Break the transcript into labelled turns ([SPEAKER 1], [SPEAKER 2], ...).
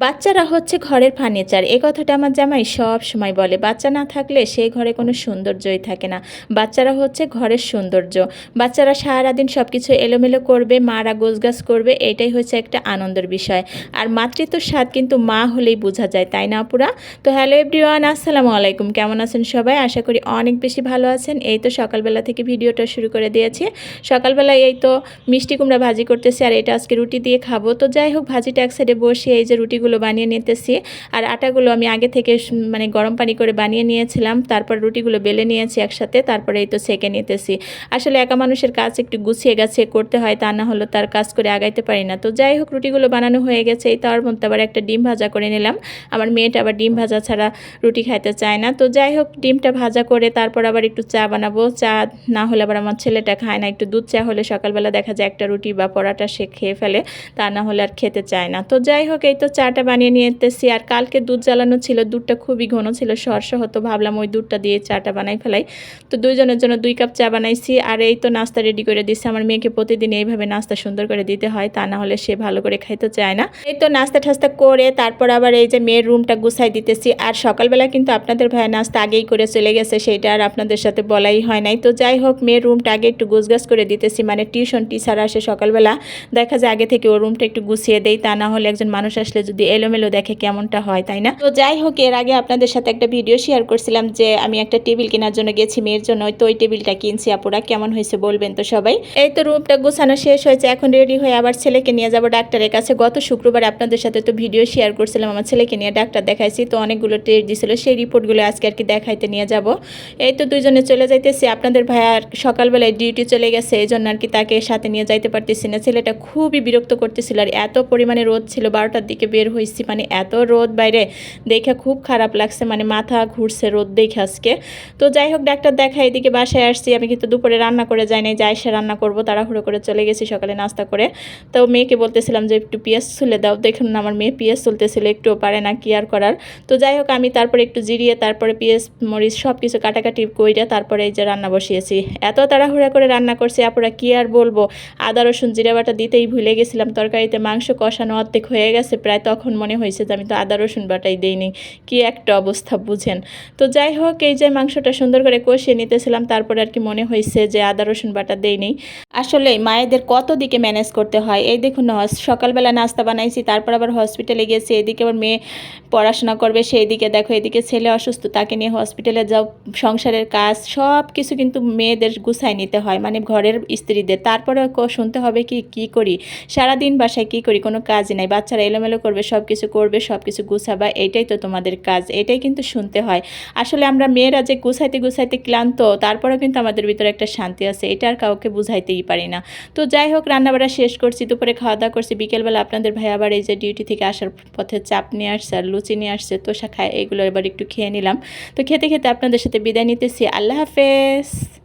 [SPEAKER 1] বাচ্চারা হচ্ছে ঘরের ফার্নিচার। এ কথাটা আমার জামাই সব সময় বলে। বাচ্চা না থাকলে সেই ঘরে কোনো সৌন্দর্যই থাকে না। বাচ্চারা হচ্ছে ঘরের সৌন্দর্য। বাচ্চারা সারাদিন সব কিছু এলোমেলো করবে, মারা গোছগাছ করবে, এটাই হচ্ছে একটা আনন্দের বিষয়। আর মাতৃত্বর স্বাদ কিন্তু মা হলেই বোঝা যায়, তাই না পুরা তো হ্যালো এভরিওয়ান, আসসালামু আলাইকুম। কেমন আছেন সবাই? আশা করি অনেক বেশি ভালো আছেন। এই তো সকালবেলা থেকে ভিডিওটা শুরু করে দিয়েছি। সকালবেলা এই তো মিষ্টি কুমড়া ভাজি করতেছি আর এটা আজকে রুটি দিয়ে খাব। তো যাই হোক, ভাজিটা এক সাইডে বসে এই যে রুটিগুলো বানিয়ে নিতেছি। আর আটাগুলো আমি আগে থেকে মানে গরম পানি করে বানিয়ে নিয়েছিলাম। তারপর রুটিগুলো বেলে নিয়েছি একসাথে, তারপরে এই তো সেকে নিতেছি। আসলে একা মানুষের কাজ একটু গুছিয়ে গেছে করতে হয়, তা না হলো তার কাজ করে আগাইতে পারি না। তো যাই হোক, রুটিগুলো বানানো হয়ে গেছে, এই তার মধ্যে আবার একটা ডিম ভাজা করে নিলাম। আমার মেয়েটা আবার ডিম ভাজা ছাড়া রুটি খাইতে চায় না। তো যাই হোক, ডিমটা ভাজা করে তারপর আবার একটু চা বানাবো। চা না হলে আবার আমার ছেলেটা খায় না। একটু দুধ চা হলে সকালবেলা দেখা যায় একটা রুটি বা পরাটা সে খেয়ে ফেলে, তা না হলে আর খেতে চায় না। তো যাই হোক, এই তো চাটা বানিয়ে নিতেছি আর কালকে দুধ জ্বালানো ছিল, দুধটা খুবই ঘন ছিল, সরষা হতো, ভাবলাম ওই দুধটা দিয়ে চাটা বানাই ফেলাই। তো দুইজনের জন্য দুই কাপ চা বানাইছি, আর এই তো নাস্তা রেডি করে দিচ্ছি আমার মেয়েকে প্রতিদিন এইভাবে নাস্তা সুন্দর করে দিতে হয়, তা না হলে সে ভালো করে খাইতে চায় না। এই তো নাস্তা ঠাস্তা করে তারপর আবার এই যে মেয়ের রুমটা গুছাই দিতেছি। আর সকালবেলা কিন্তু আপনাদের ভাই নাস্তা আগেই করে চলে গেছে, সেইটা আর আপনাদের সাথে বলাই হয় নাই। তো যাই হোক, মেয়ের রুমটা আগে একটু গুছগাছ করে দিতেছি মানে টিউশন টিচার আসে সকালবেলা। দেখা যায় আগে থেকে ওর রুমটা একটু গুছিয়ে দেই, তা না হলে একজন মানুষ আসলে যদি এলোমেলো দেখে কেমনটা হয়, তাই না? তো যাই হোক, এর আগে আপনাদের সাথে একটা ভিডিও শেয়ার করছিলাম যে, আমি একটা টেবিল কেনার জন্য গেছি মেয়ের জন্য তো ওই টেবিলটা কিনছি আপুরা, কেমন হয়েছে বলবেন তো সবাই? এই তো রুমটা গোছানো শেষ হয়েছে, এখন রেডি হয়ে আবার ছেলেকে নিয়ে যাব ডাক্তারের কাছে। গত শুক্রবার আপনাদের সাথে তো ভিডিও শেয়ার করছিলাম, আমার ছেলেকে নিয়ে ডাক্তার দেখাইছি, তো অনেকগুলো টেস্ট দিছিল, সেই রিপোর্টগুলো আজকে আর কি দেখাইতে নিয়ে যাব। এই তো দুইজনে চলে যাইতেছি, আপনাদের ভাইয়ার সকালবেলায় ডিউটি চলে গেছে এই জন্য আর কি তাকে সাথে নিয়ে যাইতে পারতেছি না। ছেলেটা খুবই বিরক্ত করতেছিল আর এত পরিমাণে রোদ ছিল, বারোটার দিকে বের হয়েছি মানে এত রোদ বাইরে দেখে খুব খারাপ লাগছে মানে মাথা ঘুরছে রোদ দেখে আজকে। তো যাই হোক, ডাক্তার দেখা এদিকে বাসায় আসছি, আমি কিন্তু দুপুরে রান্না করে যাই নাই, যাই সে রান্না করব, তাড়াহুড়ো করে চলে গেছি সকালে নাস্তা করে। তো মেয়েকে বলতেছিলাম যে একটু পেঁয়াজ ছুলে দাও, দেখুন আমার মেয়ে পেঁয়াজ তুলতেছিল একটুও পারে না, কি আর করার। তো যাই হোক, আমি তারপরে একটু জিরিয়ে, তারপরে পেঁয়াজ, মরিচ সব কিছু কাটাকাটি কইরা তারপরে এই যে রান্না বসিয়েছি। এত তাড়াহুড়া করে রান্না করছি, আপুরা কি আর বলব? আদা, রসুন, জিরা বাটা দিতেই ভুলে গেছিলাম, তরকারিতে মাংস কষানো অর্ধেক হয়ে গেছে, প্রায় তখন মনে হয়েছে যে আমি তো আদা, রসুন বাটাই দিইনি। কি একটা অবস্থা, বুঝেন? তো যাই হোক, এই যে মাংসটা সুন্দর করে কষিয়ে নিতেছিলাম, তারপরে আর কি মনে হয়েছে যে আদা, রসুন বাটা দেইনি। আসলে মায়েদের কত দিকে ম্যানেজ করতে হয়? এই দেখুন সকালবেলা নাস্তা বানাইছি, তারপর আবার হসপিটালে গিয়েছি এদিকে আবার মেয়ে পড়াশোনা করবে সেই দিকে দেখো, এদিকে ছেলে অসুস্থ, তাকে নিয়ে হসপিটালে যাও, সংসারের কাজ, সব কিছু কিন্তু মেয়েদের গুছাই নিতে হয় মানে ঘরের স্ত্রীদের। তারপরে শুনতে হবে কি কি করি? সারাদিন বাসায় কি করি? কোনো কাজ নাই, বাচ্চারা এলোমেলো করবে সব কিছু করবে সব কিছু গুছাবা, এটাই তো তোমাদের কাজ, এটাই কিন্তু শুনতে হয়। আসলে আমরা মেয়েরা যে গুছাইতে গুছাইতে ক্লান্ত, তারপরেও কিন্তু আমাদের ভিতরে একটা শান্তি আছে, এটা আর কাউকে বুঝাইতেই পারি না। তো যাই হোক, রান্নাবাড়া শেষ করছি, দুপুরে খাওয়া দাওয়া করছি, বিকেলবেলা আপনাদের ভাই আবার এই যে ডিউটি থেকে আসার পথে চাপ নিয়ে আসছে আর লুচি নিয়ে আসছে, তোষা খায়, এগুলো এবার একটু খেয়ে নিলাম। তো খেতে খেতে আপনাদের সাথে বিদায় নিতেছি, আল্লাহ হাফেজ।